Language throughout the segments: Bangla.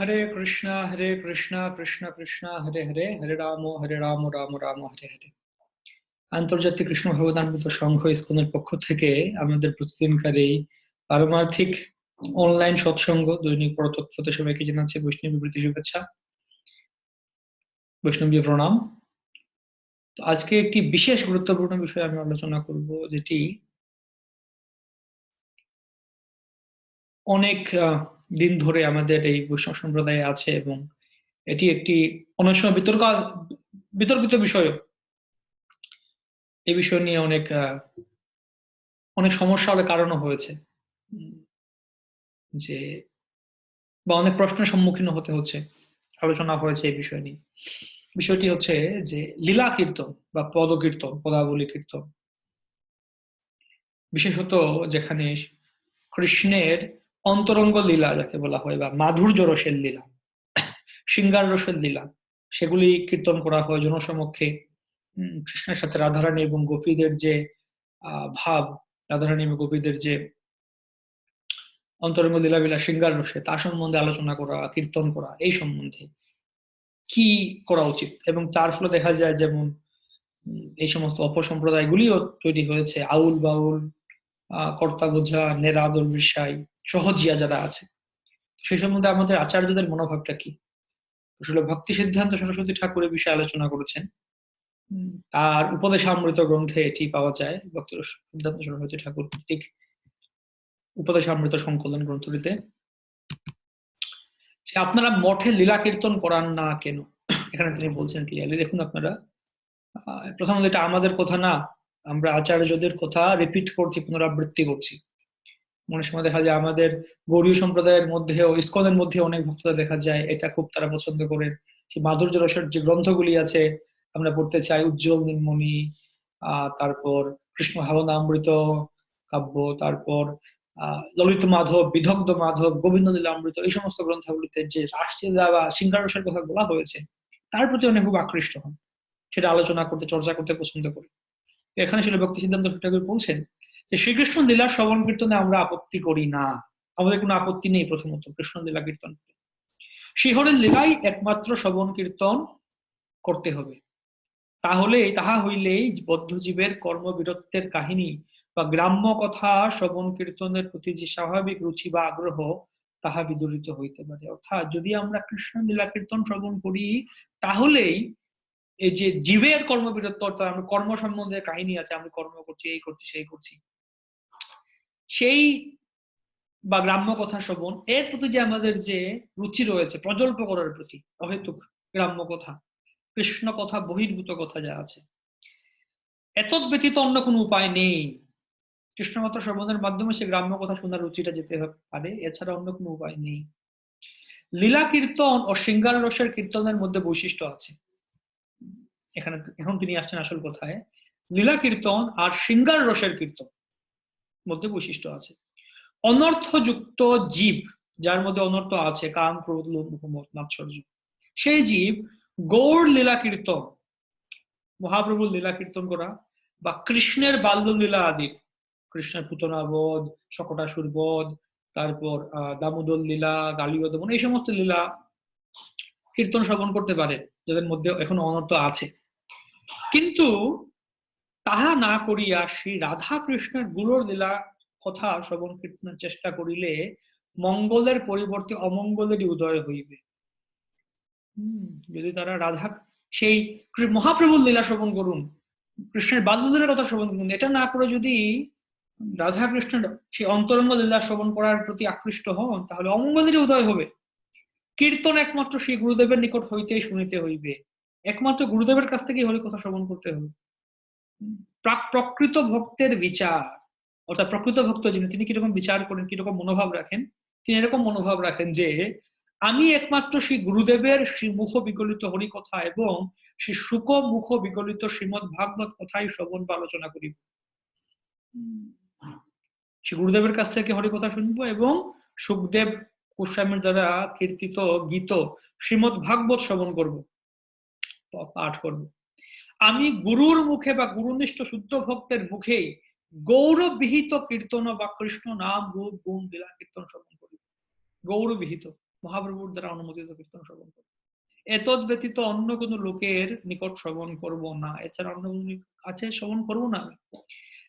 হরে কৃষ্ণ হরে কৃষ্ণ কৃষ্ণ কৃষ্ণ, হরে হরে হরে রাম হরে রাম রাম রাম, হরে হরে। আন্তর্জাতিক কৃষ্ণ ভবদানবিত সংঘ ইস্কনের পক্ষ থেকে আমাদের প্রতিদিনকার এই পারমার্থিক অনলাইন সৎসঙ্গ, দৈনিক পরতৎপতে সবাইকে জানাচ্ছে বৈষ্ণব বিবৃতি শুভেচ্ছা, বৈষ্ণবী প্রণাম। তো আজকে একটি বিশেষ গুরুত্বপূর্ণ বিষয়ে আমি আলোচনা করব, যেটি অনেক দিন ধরে আমাদের এই বৈষ্ণব সম্প্রদায়ে আছে এবং এটি একটি অনেক সময় বিতর্ক, বিতর্কিত বিষয় এই বিষয় নিয়ে অনেক অনেক সমস্যা হলে কারণও হয়েছে। যে, বা অনেক প্রশ্নের সম্মুখীন হতে হচ্ছে, আলোচনা হয়েছে এই বিষয় নিয়ে। বিষয়টি হচ্ছে যে, লীলা কীর্তন বা পদ কীর্তন পদাবলী কীর্তন। বিশেষত যেখানে কৃষ্ণের অন্তরঙ্গ লীলা যাকে বলা হয় বা মাধুর্য রসের লীলা, সিঙ্গার রসের লীলা, সেগুলি কীর্তন করা হয় জনসমক্ষে। কৃষ্ণের সাথে রাধারানী এবং গোপীদের যে ভাব, রাধারানী এবং গোপীদের যে অন্তরঙ্গ লীলাবিলা সিঙ্গার রসে তার সম্বন্ধে আলোচনা করা, কীর্তন করা, এই সম্বন্ধে কি করা উচিত? এবং তার ফলে দেখা যায় যেমন এই সমস্ত অপসম্প্রদায়গুলিও তৈরি হয়েছে। আউল বাউল কর্তা বোঝা নেরা দর্বিসাই সহজিয়া যারা আছে। সেই সম্বন্ধে আমাদের আচার্যদের মনোভাবটা কি? আসলে ভক্তি সিদ্ধান্ত সরস্বতী ঠাকুরের বিষয়ে আলোচনা করেছেন। আর উপদেশ আমৃত গ্রন্থে এটি পাওয়া যায়, ভক্তি সিদ্ধান্ত সরস্বতী ঠাকুর কর্তৃক উপদেশ আমৃত সংকলন গ্রন্থটিতে। যে আপনারা মঠে লীলা কীর্তন করান না কেন? এখানে তিনি বলছেন ক্লিয়ারলি দেখুন আপনারা প্রথমত এটা আমাদের কথা না, আমরা আচার্যদের কথা রিপিট করছি, পুনরাবৃত্তি করছি। মনে সময় দেখা যায় আমাদের গৌরীয় সম্প্রদায়ের মধ্যেও, ইস্কনের মধ্যে অনেক ভক্তরা দেখা যায়, এটা খুব তারা পছন্দ করেন যে মাধুর্য রসের যে গ্রন্থগুলি আছে, আমরা পড়তে চাই উজ্জ্বল নির্মণি আহ তারপর কৃষ্ণ ভাবনামৃত কাব্য, তারপর ললিত মাধব বিধগ্ধ মাধব গোবিন্দ লীলামৃত এই সমস্ত গ্রন্থগুলিতে যে রাষ্ট্রীয় বা সিঙ্গারসের কথা বলা হয়েছে, তার প্রতি অনেক খুব আকৃষ্ট হন। সেটা আলোচনা করতে, চর্চা করতে পছন্দ করি। এখানে ছিল ভক্তি সিদ্ধান্ত বলছেন শ্রীকৃষ্ণ লীলার শ্রবণ কীর্তনে আমরা আপত্তি করি না। আমাদের কোনো আপত্তি নেই প্রথমত কৃষ্ণ লীলা কীর্তন। শিহরের লীলাই একমাত্র শ্রবণ কীর্তন করতে হবে। তাহলে তাহা হইলেই বদ্ধজীবের কর্মবীরত্বের কাহিনী বা গ্রাম্য কথা শ্রবণ কীর্তনের প্রতি যে স্বাভাবিক রুচি বা আগ্রহ, তাহা বিদরিত হইতে পারে। অর্থাৎ যদি আমরা কৃষ্ণ লীলা কীর্তন শ্রবণ করি, তাহলেই এই যে জীবের কর্মবীরত্ব অর্থাৎ আমরা কর্ম সম্বন্ধে কাহিনী আছে, আমি কর্ম করছি, এই করছি, সেই করছি সেই বা গ্রাম্য কথা শ্রবণ, এর প্রতি যে আমাদের যে রুচি রয়েছে, প্রজল্প করার প্রতি, অহেতুক গ্রাম্য কথা, কৃষ্ণ কথা, বহির্ভূত কথা যা আছে এত ব্যতীত অন্য কোনো উপায় নেই। কৃষ্ণ কথা শ্রবণের মাধ্যমে সে গ্রাম্য কথা শোনার রুচিটা যেতে পারে, এছাড়া অন্য কোনো উপায় নেই। লীলা কীর্তন ও সিঙ্গার রসের কীর্তনের মধ্যে বৈশিষ্ট্য আছে। এখানে, এখন তিনি আসছেন আসল কথায়। লীলা কীর্তন আর সিঙ্গার রসের কীর্তন। মধ্যে বৈশিষ্ট্য আছে। অনর্থযুক্ত জীব, যার মধ্যে অনর্থ আছে, কাম, ক্রোধ, লোভ মোহাম্মদ মাৎসর্য সেই জীব গৌর লীলা কীর্তন, মহাপ্রভুর লীলা কীর্তন করা বা কৃষ্ণের বাল্য লীলা আদির কৃষ্ণের পুতনাবোধ সকটাসুর বোধ, তারপর দামোদর লীলা গালিও দমন এই সমস্ত লীলা কীর্তন শ্রবণ করতে পারে, যাদের মধ্যে এখনও অনর্থ আছে। কিন্তু তাহা না করিয়া শ্রী রাধা কৃষ্ণেরগুলোর লীলা কথা শ্রবণ কীর্তনের চেষ্টা করিলে মঙ্গলের পরিবর্তে অমঙ্গলেরই উদয় হইবে। যদি তারা রাধা, সেই মহাপ্রভুর লীলা শ্রবণ করুন, কৃষ্ণের বাল্যলীলার কথা শ্রবণ করুন, এটা না করে যদি রাধা কৃষ্ণের সেই অন্তরঙ্গ লীলা শ্রবণ করার প্রতি আকৃষ্ট হন, তাহলে অমঙ্গলেরই উদয় হবে। কীর্তন একমাত্র সেই গুরুদেবের নিকট হইতেই শুনিতে হইবে। একমাত্র গুরুদেবের কাছ থেকেই হরি কথা শ্রবণ করতে হবে। প্রকৃত ভক্তের বিচার। অর্থাৎ প্রকৃত ভক্ত যিনি, তিনি কীরকম বিচার করেন, কীরকম মনোভাব রাখেন, তিনি এরকম মনোভাব রাখেন যে, আমি একমাত্র শ্রী গুরুদেবের শ্রী মুখ বিগলিত হরি কথা এবং শ্রী সুখ মুখ বিগলিত শ্রীমদ ভাগবত কথাই শ্রবণ বা আলোচনা করিব। শ্রী গুরুদেবের কাছ থেকে হরি কথা শুনব এবং সুখদেব গোস্বামীর দ্বারা কীর্তিত গীত শ্রীমদ ভাগবত শ্রবণ করব পাঠ করব। আমি গুরুর মুখে বা গুরুনিষ্ঠ শুদ্ধ ভক্তের মুখেই গৌরবিহিত কীর্তন বা কৃষ্ণ নাম, রূপ, গুণ, লীলা, কীর্তন শ্রবণ করি। গৌরবিহিত, মহাপ্রভুর দ্বারা অনুমোদিত কীর্তন শ্রবণ করব এতদ ব্যতীত অন্য কোনো লোকের নিকট শ্রবণ করব না। এছাড়া অন্য কোনো আছে, শ্রবণ করব না আমি।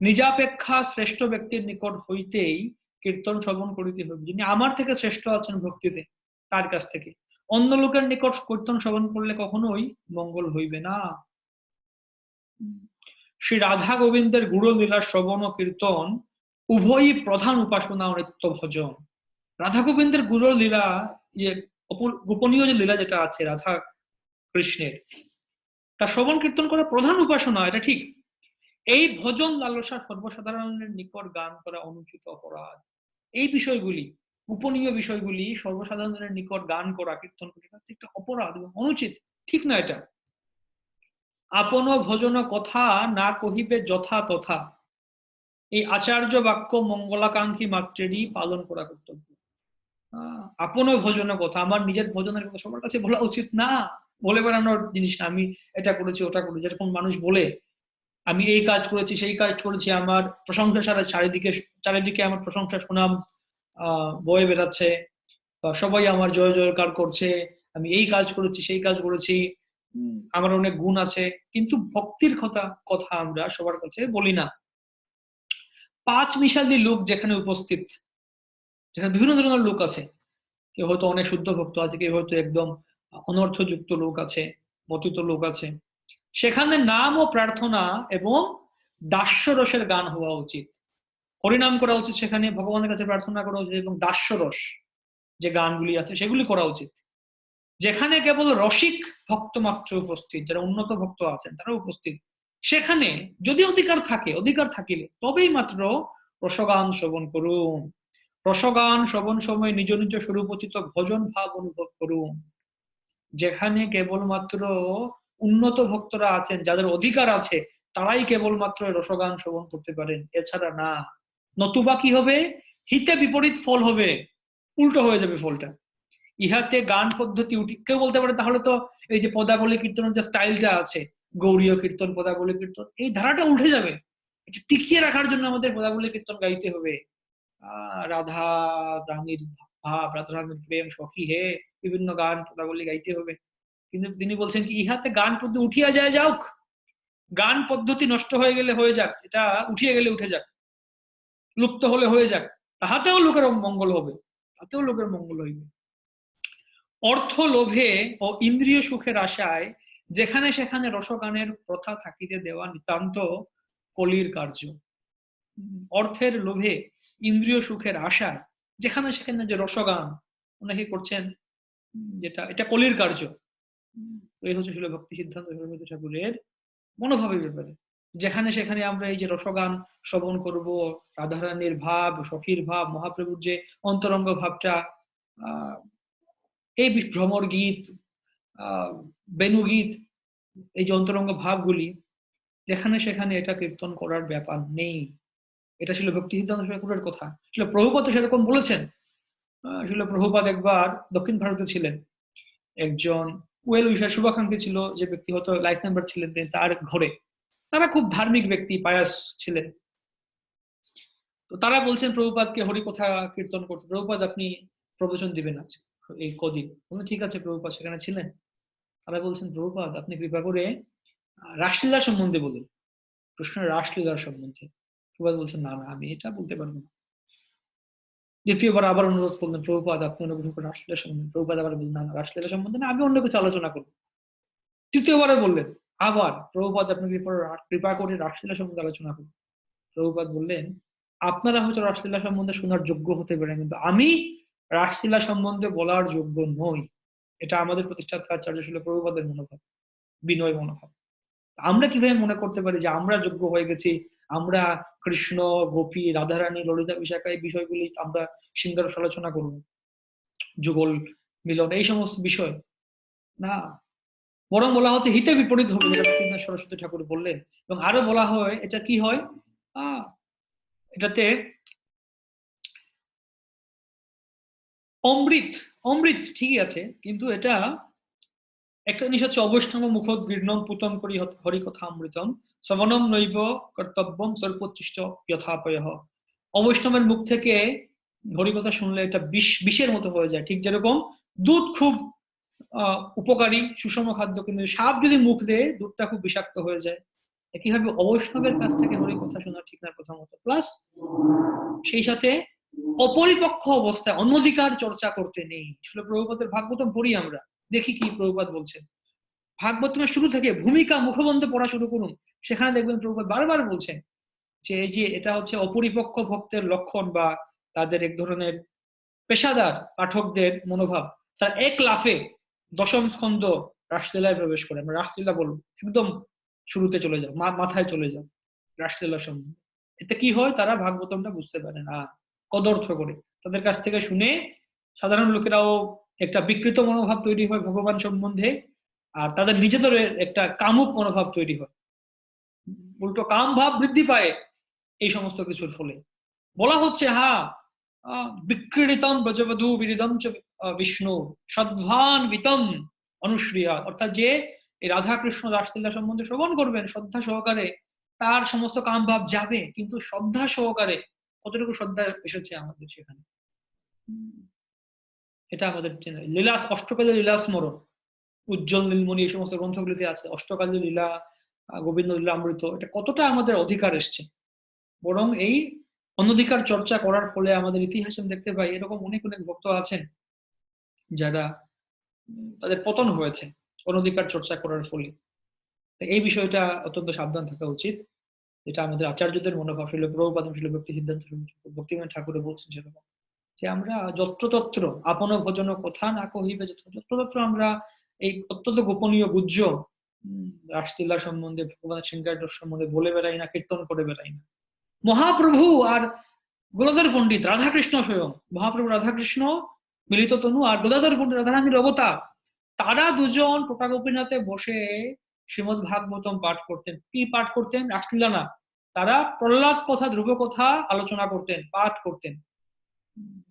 নিজাপেক্ষা শ্রেষ্ঠ ব্যক্তির নিকট হইতেই কীর্তন শ্রবণ করিতে হবে যিনি আমার থেকে শ্রেষ্ঠ আছেন ভক্তিতে, তার কাছ থেকে। অন্য লোকের নিকট কীর্তন শ্রবণ করলে কখনোই মঙ্গল হইবে না। শ্রী রাধা গোবিন্দের গুরু লীলা শ্রবণ ও কীর্তন উভয়ই প্রধান উপাসনা ও ভজন। রাধা গোবিন্দের গুরু লীলা যে গোপনীয় যে লীলা যেটা আছে রাধা কৃষ্ণের তা শ্রবণ কীর্তন করা প্রধান উপাসনা এটা ঠিক। এই ভজন লালসা সর্বসাধারণের নিকট গান করা অনুচিত অপরাধ। এই বিষয়গুলি, গোপনীয় বিষয়গুলি সর্বসাধারণের নিকট গান করা, কীর্তন করা একটা অপরাধ এবং অনুচিত। ঠিক না এটা? আপন ভজন কথা না কহিবে যথা তথা। এই আচার্য বাক্য মঙ্গলাকাঙ্ক্ষী মাত্রেরই পালন করা কর্তব্য। আপন ভজন কথা, আমার নিজের ভজনের কথা সবার কাছে বলা উচিত না। বলে বেড়ানোর জিনিস না, আমি এটা করেছি, ওটা করেছি, যেরকম মানুষ বলে, আমি এই কাজ করেছি, সেই কাজ করেছি, আমার প্রশংসা সারা চারিদিকে চারিদিকে আমার প্রশংসা সুনাম বয়ে বেড়াচ্ছে সবাই আমার জয় জয়কার করছে, আমি এই কাজ করেছি, সেই কাজ করেছি আমার অনেক গুণ আছে, কিন্তু ভক্তির কথা কথা আমরা সবার কাছে বলি না। পাঁচ মিশালি লোক যেখানে উপস্থিত, যেখানে বিভিন্ন ধরনের লোক আছে। কেউ হয়তো অনেক শুদ্ধ ভক্ত আছে, কেউ হয়তো একদম অনর্থযুক্ত লোক আছে, মতিত লোক আছে। সেখানে নাম ও প্রার্থনা এবং দাস্যরসের গান হওয়া উচিত। হরিনাম করা উচিত সেখানে, ভগবানের কাছে প্রার্থনা করা উচিত এবং দাস্যরস যে গানগুলি আছে সেগুলি করা উচিত। যেখানে কেবল রসিক ভক্ত মাত্র উপস্থিত, যারা উন্নত ভক্ত আছেন তারা উপস্থিত। সেখানে যদি অধিকার থাকে, অধিকার থাকিলে, তবেই মাত্র রসগান শ্রবণ করুন। রসগান শ্রবণ সময় নিজ নিজ স্বরূপচিত ভজন ভাব অনুভব করুন। যেখানে কেবলমাত্র উন্নত ভক্তরা আছেন, যাদের অধিকার আছে, তারাই কেবলমাত্র রসগান শ্রবণ করতে পারেন। এছাড়া না। নতুবা কি হবে? হিতে বিপরীত ফল হবে। উল্টো হয়ে যাবে ফলটা। ইহাতে গান পদ্ধতি উঠি কেউ বলতে পারে তাহলে তো এই যে পদাবলী কীর্তনের যে স্টাইলটা আছে, গৌরীয় কীর্তন, পদাবলী কীর্তন, এই ধারাটা উঠে যাবে। এটা টিকিয়ে রাখার জন্য আমাদের পদাবলী কীর্তন গাইতে হবে। রাধা রানীর ভাব, রাধা রানীর প্রেম, সখী হে, বিভিন্ন গান, পদাবলী গাইতে হবে। কিন্তু তিনি বলছেন কি, ইহাতে গান পদ্ধতি উঠিয়া যায় যাওক গান পদ্ধতি নষ্ট হয়ে গেলে হয়ে যাক, এটা উঠিয়ে গেলে উঠে যাক। লুপ্ত হলে হয়ে যাক, তাহাতেও লোকের মঙ্গল হবে, তাতেও লোকের মঙ্গল হইবে। অর্থ লোভে ও ইন্দ্রিয় সুখের আশায় যেখানে সেখানে রসগানের প্রথা থাকিতে দেওয়া নিতান্ত কলির কার্য। অর্থের লোভে, ইন্দ্রিয় সুখের আশায় যেখানে সেখানে যে রসগান অনেকে করছেন, যেটা, এটা কলির কার্য। এই হচ্ছে ছিল ভক্তি সিদ্ধান্ত ঠাকুরের মনোভাবের ব্যাপারে। যেখানে সেখানে আমরা এই যে রসগান শ্রবণ করব, রাধারানীর ভাব, সখীর ভাব, মহাপ্রভুর যে অন্তরঙ্গ ভাবটা এই ভ্রমর গীত আহ বেনু গীত, এই যে অন্তরঙ্গ ভাবগুলি, যেখানে সেখানে এটা কীর্তন করার ব্যাপার নেই। এটা ছিল ভক্তি সিদ্ধান্ত ঠাকুরের কথা। ছিল প্রভুপাত সেরকম বলেছেন। ছিল প্রভুপাত একবার দক্ষিণ ভারতে ছিলেন। একজন ওয়েল উইশার শুভাকাঙ্ক্ষী ছিল, যে ব্যক্তি হয়তো লাইফ মেম্বার ছিলেন তার ঘরে। তারা খুব ধার্মিক ব্যক্তি, পায়াস ছিলেন। তো তারা বলছেন প্রভুপাতকে হরি কথা কীর্তন করতে। প্রভুপাত আপনি প্রবচন দিবেন আছে এই কদিন ঠিক আছে প্রভুপাদ, সেখানে ছিলেন। তারা বলছেন, প্রভুপাদ, আপনি কৃপা করে রাসলীলা সম্বন্ধে বলুন। কৃষ্ণের রাসলীলার সম্বন্ধে। প্রভুপাদ বলছেন, না না, আমি এটা বলতে পারব না। দ্বিতীয়বার আবার অনুরোধ করলেন, প্রভুপাদ, আপনি অনুগ্রহ করে রাসলীলা সম্বন্ধে প্রভুপাদ আবার বললেন, না রাসলীলা সম্বন্ধে না, আমি অন্য কিছু আলোচনা করব। তৃতীয়বারে বললেন, আবার, প্রভুপাদ, আপনি কৃপা করে রাসলীলা সম্বন্ধে আলোচনা করুন। প্রভুপাদ বললেন, আপনারা হয়তো রাসলীলা সম্বন্ধে শোনার যোগ্য হতে পারেন, কিন্তু আমি রাসলীলা সম্বন্ধে বলার যোগ্য নই। এটা আমাদের প্রতিষ্ঠাতা আচার্য ছিল প্রভুপাদের মনোভাব, বিনয় মনোভাব। আমরা কীভাবে মনে করতে পারি যে আমরা যোগ্য হয়ে গেছি? আমরা কৃষ্ণ, গোপী, রাধারানী, ললিতা বিশাখা এই বিষয়গুলি আমরা সিঙ্গার আলোচনা করব। যুগল মিলন এই সমস্ত বিষয়। না, বরং বলা হচ্ছে হিতে বিপরীত হবে যেটা সরস্বতী ঠাকুর বললেন। এবং আরও বলা হয়, এটা কি হয়? আহ এটাতে অমৃত অমৃত ঠিকই আছে, কিন্তু এটা একটা জিনিস হচ্ছে অবৈষ্ণব মুখ গীর্ণম পুতম করি হরিকথা অমৃতম শ্রবণম নৈব কর্তব্যম স্বল্পোচ্ছিষ্ট যথাপয় অবৈষ্ণবের মুখ থেকে হরিকথা শুনলে এটা বিষ বিষের মতো হয়ে যায়। ঠিক যেরকম দুধ খুব উপকারী, সুষম খাদ্য, কিন্তু সাপ যদি মুখ দেয়, দুধটা খুব বিষাক্ত হয়ে যায়। একইভাবে অবৈষ্ণবের কাছ থেকে হরিকথা শোনা ঠিক না প্রথমত। প্লাস সেই সাথে অপরিপক্ষ অবস্থায় অনধিকার চর্চা করতে নেই। আসলে প্রভুপাতের ভাগবতম পড়ি আমরা। দেখি কি প্রভুপাত বলছেন। ভাগবতমের শুরু থেকে ভূমিকা মুখবন্ধ পড়া শুরু করুন। সেখানে দেখবেন প্রভুপাত বারবার বলছেন যে, এই যে এটা হচ্ছে অপরিপক্ক ভক্তের লক্ষণ বা তাদের এক ধরনের পেশাদার পাঠকদের মনোভাব। তার এক লাফে দশম স্কন্ধ রাসলীলায় প্রবেশ করে। আমরা রাসলীলা বলব, একদম শুরুতে চলে যাও মাথায় চলে যাও রাসলীলা সম্বন্ধে। এতে কি হয়? তারা ভাগবতমটা বুঝতে পারে না। কদর্থ করে। তাদের কাছ থেকে শুনে সাধারণ লোকেরাও একটা বিকৃত মনোভাব তৈরি হয় ভগবান সম্বন্ধে, আর তাদের নিজেদের একটা কামুক মনোভাব তৈরি হয়। উল্টো কাম ভাব বৃদ্ধি পায় এই সমস্ত কিছুর ফলে। বলা হচ্ছে হ্যাঁ বিক্রীড়িতম ব্রজবধু বিরিদম বিষ্ণু, সদ্ভান বিতম অনুশ্রিয়া। অর্থাৎ যে রাধা কৃষ্ণ রাসলীলা সম্বন্ধে শ্রবণ করবেন, শ্রদ্ধা সহকারে, তার সমস্ত কাম ভাব যাবে, কিন্তু শ্রদ্ধা সহকারে কতটুকু শ্রদ্ধা এসেছে আমাদের সেখানে? এটা আমাদের লীলা অষ্টকালের লীলা স্মরণ উজ্জ্বল নীলমণি এই সমস্ত গ্রন্থগুলিতে আছে। অষ্টকালীয় লীলা গোবিন্দ লীলা অমৃত এটা কতটা আমাদের অধিকার এসছে। বরং এই অনধিকার চর্চা করার ফলে আমাদের ইতিহাসে দেখতে পাই এরকম অনেক অনেক ভক্ত আছেন যারা তাদের পতন হয়েছে অনধিকার চর্চা করার ফলে। এই বিষয়টা অত্যন্ত সাবধান থাকা উচিত। যেটা আমাদের আচার্যদের মনোভাব ছিল প্রভুপাদম ছিল ভক্তি সিদ্ধান্ত ভক্তিমান ঠাকুরে বলছেন সেরকম। যে আমরা যত্রতত্র আপন ভোজন কথা না কহিবে, যত্রতত্র আমরা এই অত্যন্ত গোপনীয় গুজ্জ রাসলীলা সম্বন্ধে, ভগবান সিংহার সম্বন্ধে বলে বেড়াই না, কীর্তন করে বেড়াই না। মহাপ্রভু আর গোলাধর পণ্ডিত রাধাকৃষ্ণ স্বয়ং, মহাপ্রভু রাধাকৃষ্ণ, মিলিত তনু আর গোদাধর পণ্ডিত রাধারানীর অবতার, তারা দুজন টোটা গোপীনাথে বসে শ্রীমদ ভাগবতম পাঠ করতেন। কি পাঠ করতেন? রাসলীলা না। তারা প্রহ্লাদ কথা, ধ্রুব কথা আলোচনা করতেন, পাঠ করতেন।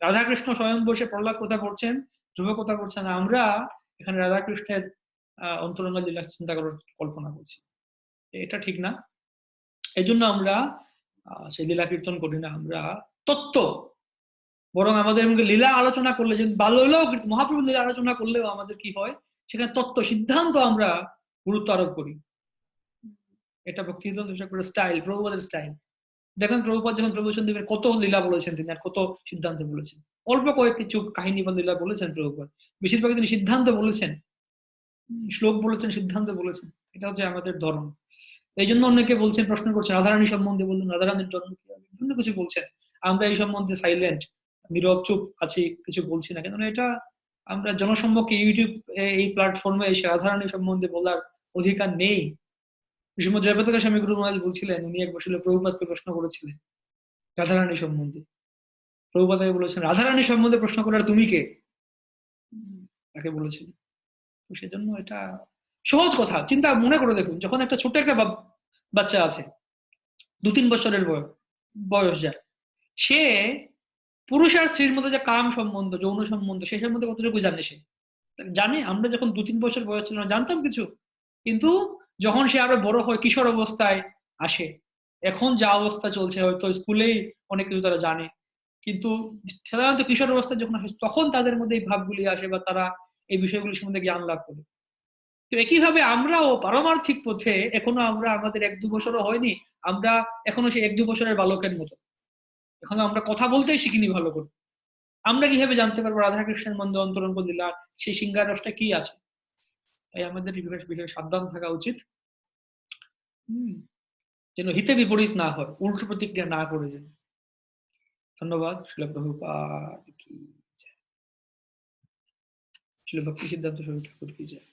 রাধাকৃষ্ণ স্বয়ং বসে প্রহ্লাদ কথা করছেন, ধ্রুব কথা করছেন। আমরা এখানে রাধাকৃষ্ণের অন্তরঙ্গ লীলা চিন্তা করার কল্পনা করছি। এটা ঠিক না। এই জন্য আমরা সেই লীলা কীর্তন করি না। আমরা তত্ত্ব। বরং আমাদের লীলা আলোচনা করলে যদি বাল্যলীলাও মহাপ্রভু লীলা আলোচনা করলেও আমাদের কি হয়? সেখানে তত্ত্ব, সিদ্ধান্ত আমরা গুরুত্ব আরোপ করি। এটা ভক্তি করে স্টাইল প্রভুপাদের স্টাইল দেখেন প্রভুপাদ যখন প্রভূষণ দেবের কত লীলা বলেছেন তিনি আর কত সিদ্ধান্ত বলেছেন। অল্প কয়েক কিছু কাহিনী বা লীলা বলেছেন প্রভুপাদ। বেশিরভাগ তিনি সিদ্ধান্ত বলেছেন। শ্লোক বলেছেন, সিদ্ধান্ত বলেছেন। এটা হচ্ছে আমাদের ধর্ম। এই জন্য অনেকে বলছেন, প্রশ্ন করছেন, রাধারানী সম্বন্ধে বলুন, রাধারানীর জন্ম বিভিন্ন কিছু বলছেন। আমরা এই সম্বন্ধে সাইলেন্ট নীরব, চুপ আছি, কিছু বলছি না। কেন এটা আমরা জনসম্মুখে ইউটিউব এই প্ল্যাটফর্মে এসে রাধারানী সম্বন্ধে বলার অধিকার নেই। শ্রীমদ জয়প্রতাকা স্বামী গুরু মহারাজ বলছিলেন, উনি এক বসলে প্রভুপাতকে প্রশ্ন করেছিলেন, রাধারানী সম্বন্ধে। প্রভুপাতকে বলেছেন, রাধারানী সম্বন্ধে প্রশ্ন করার তুমি কে? তাকে বলেছিলেন তো সেজন্য এটা সহজ কথা, চিন্তা মনে করে দেখুন, যখন একটা ছোট একটা বাচ্চা আছে দু তিন বছরের বয়স যার, সে পুরুষ আর স্ত্রীর মধ্যে যে কাম সম্বন্ধ, যৌন সম্বন্ধ সেই সম্বন্ধে কতটুকু জানে সে? জানে? আমরা যখন দু তিন বছর বয়স ছিল না জানতাম কিছু? কিন্তু যখন সে আরও বড় হয়, কিশোর অবস্থায় আসে, এখন যা অবস্থা চলছে হয়তো স্কুলেই অনেক কিছু তারা জানে। কিন্তু সাধারণত কিশোর অবস্থায় যখন আসে, তখন তাদের মধ্যে এই ভাবগুলি আসে বা তারা এই বিষয়গুলি সম্বন্ধে জ্ঞান লাভ করে। তো একইভাবে আমরাও পারমার্থিক পথে এখনও আমরা, আমাদের এক দু বছরও হয়নি, আমরা এখনও সেই এক দু বছরের বালকের মতো। এখনও আমরা কথা বলতেই শিখিনি ভালো করে। আমরা কীভাবে জানতে পারব রাধাকৃষ্ণের মধ্যে অন্তরঙ্গ দিলার সেই সিঙ্গার রসটা কি আছে? তাই আমাদের বিষয়ে সাবধান থাকা উচিত। হম। যেন হিতে বিপরীত না হয় উল্টো প্রতিক্রিয়া না করে যেন। ধন্যবাদ শিলপ্রভুপাত কি সিদ্ধান্ত ঠাকুর কি যায়?